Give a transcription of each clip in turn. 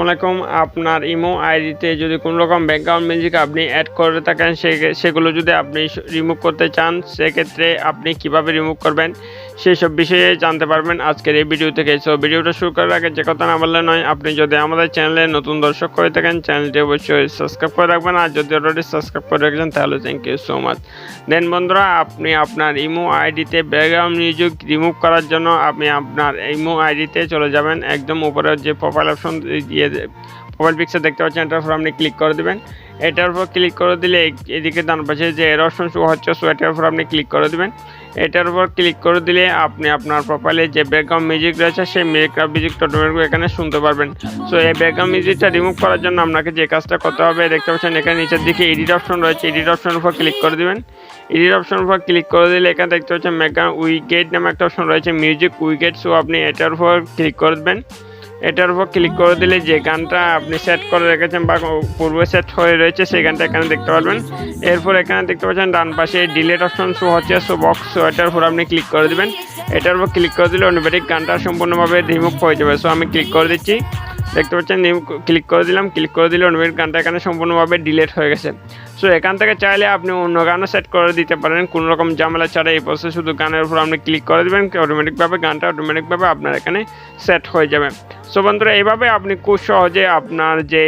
আসসালামু আলাইকুম। আপনার ইমো আইডিতে যদি কোনো রকম ব্যাকগ্রাউন্ড মিউজিক আপনি অ্যাড করে থাকেন সেগুলো যদি আপনি রিমুভ করতে চান, সেক্ষেত্রে আপনি কীভাবে রিমুভ করবেন? সেই সব বিষয়ে জানতে পারবেন আজকের এই ভিডিও থেকে। সো ভিডিওটা শুরু করার আগে যে কথা না বললে নয়, আপনি যদি আমাদের চ্যানেলে নতুন দর্শক হয়ে থাকেন চ্যানেলটি অবশ্যই সাবস্ক্রাইব করে রাখবেন। আর যদি অলরেডি সাবস্ক্রাইব করে রেখেছেন, তাহলে thank you so much then বন্ধুরা, আপনি আপনার ইমো আইডিতে ব্যাকগ্রাউন্ড মিউজিক রিমুভ করার জন্য আপনি আপনার ইমো আইডিতে চলে যাবেন। একদম উপরে যে প্রোফাইল অপশন দিয়ে প্রোফাইল পিকচার দেখতে পাচ্ছেন, এটার উপর আপনি ক্লিক করে দেবেন। এটার উপর ক্লিক করে দিলে এদিকে ডান পাশে যে এর অপশন শো হচ্ছে সো এটার উপর আপনি ক্লিক করে দেবেন। এটার উপর ক্লিক করে দিলে আপনি আপনার প্রোফাইলে যে ব্যাকগ্রাউন্ড মিউজিক রয়েছে, সেই ব্যাকগ্রাউন্ড মিউজিকটা অটোমেটিক এখানে শুনতে পারবেন। সো এই ব্যাকগ্রাউন্ড মিউজিকটা রিমুভ করার জন্য আপনাকে যে কাজটা করতে হবে, দেখতে পাচ্ছেন, এখানে নিচের দিকে এডিট অপশন রয়েছে। এডিট অপশন উপর ক্লিক করে দিবেন। এডিট অপশনের উপর ক্লিক করে দিলে এখানে দেখতে পাচ্ছেন ব্যাকগ্রাউন্ড উইকেট নামে একটা অপশন রয়েছে মিউজিক উইকেট সো আপনি এটার উপর ক্লিক করে দেবেন। এটার উপর ক্লিক করে দিলে যে গানটা আপনি সেট করে রেখেছেন বা পূর্বে সেট হয়ে রয়েছে, সেই গানটা এখানে দেখতে পারবেন। এরপর এখানে দেখতে পাচ্ছেন ডান পাশে ডিলেট অপশন শো হচ্ছে সো বক্স সো এটার উপর আপনি ক্লিক করে দেবেন। এটার উপর ক্লিক করে দিলে অটোমেটিক গানটা সম্পূর্ণভাবে রিমুভ হয়ে যাবে। সো আমি ক্লিক করে দিচ্ছি। দেখতে পাচ্ছেন ক্লিক করে দিলাম। ক্লিক করে দিলে অটোমেটিক গানটা এখানে সম্পূর্ণভাবে ডিলেট হয়ে গেছে। সো এখান থেকে চাইলে আপনি অন্য গানও সেট করে দিতে পারেন। কোনো রকম ঝামেলা ছাড়া এই প্রসেস শুধু গানের উপর আপনি ক্লিক করে দেবেন। অটোমেটিকভাবে গানটা অটোমেটিকভাবে আপনার এখানে সেট হয়ে যাবে। সো বন্ধুরা, এইভাবে আপনি খুব সহজে আপনার যে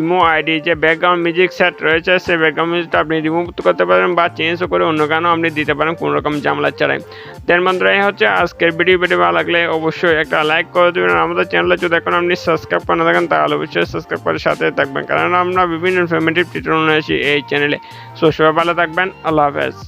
ইমো আইডি, যে ব্যাকগ্রাউন্ড মিউজিক সেট রয়েছে, সেই ব্যাকগ্রাউন্ড মিউজিকটা আপনি রিমুভ করতে পারেন বা চেঞ্জও করে অন্য গানও আপনি দিতে পারেন কোনো রকম ঝামেলা ছাড়াই। দেন বন্ধুরা, এই হচ্ছে আজকের ভিডিও ভিডিও ভালো লাগলে অবশ্যই একটা লাইক করে দেবেন আমাদের চ্যানেলে যদি এখন আপনি সাবস্ক্রাইব করে না থাকেন, তাহলে অবশ্যই সাবস্ক্রাইব করে সাথে থাকবেন। কারণ আমরা বিভিন্ন ইনফরমেটিভ টিউটোরিয়াল নিয়ে এই চ্যানেলে সো সবাই ভালো থাকবেন। আল্লাহ হাফেজ।